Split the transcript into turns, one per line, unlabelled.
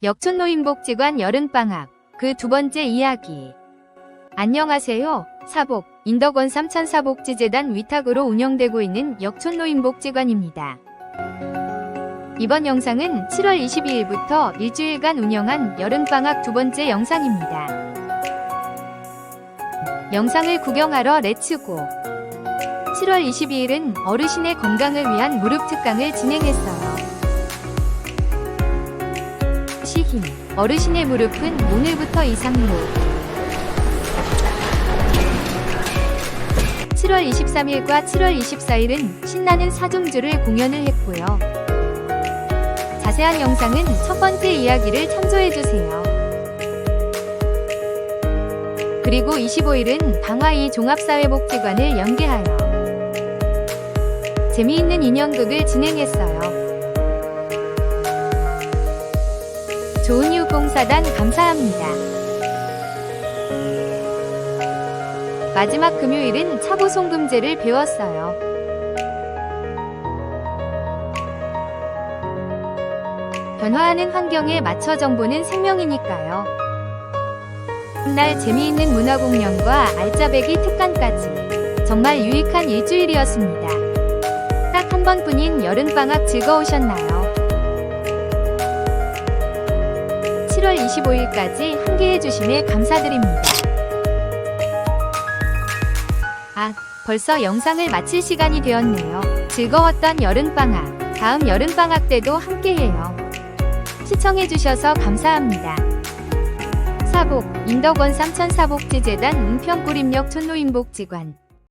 역촌노인복지관 여름방학 그 두 번째 이야기 안녕하세요. 사복 인덕원 삼천사복지재단 위탁으로 운영되고 있는 역촌노인복지관입니다. 이번 영상은 7월 22일부터 일주일간 운영한 여름방학 두 번째 영상입니다. 영상을 구경하러 렛츠고 7월 22일은 어르신의 건강을 위한 무릎 특강을 진행했어요. 시 힘 어르신의 무릎은 오늘부터 이상무 7월 23일과 7월 24일은 신나는 사중주를 공연을 했고요. 자세한 영상은 첫 번째 이야기를 참조해주세요. 그리고 25일은 방화이 종합사회복지관을 연계하여 재미있는 인형극을 진행했어요. 좋은 유공사단 감사합니다. 마지막 금요일은 차보 송금제를 배웠어요. 변화하는 환경에 맞춰 정보는 생명이니까요. 날 재미있는 문화 공연과 알짜배기 특강까지 정말 유익한 일주일이었습니다. 딱 한 번뿐인 여름방학 즐거우셨나요? 7월 25일까지 함께해 주심에 감사드립니다. 아, 벌써 영상을 마칠 시간이 되었네요. 즐거웠던 여름방학. 다음 여름방학 때도 함께해요. 시청해주셔서 감사합니다. 사복, 인덕원 삼천사복지재단 은평구림역 촌노인복지관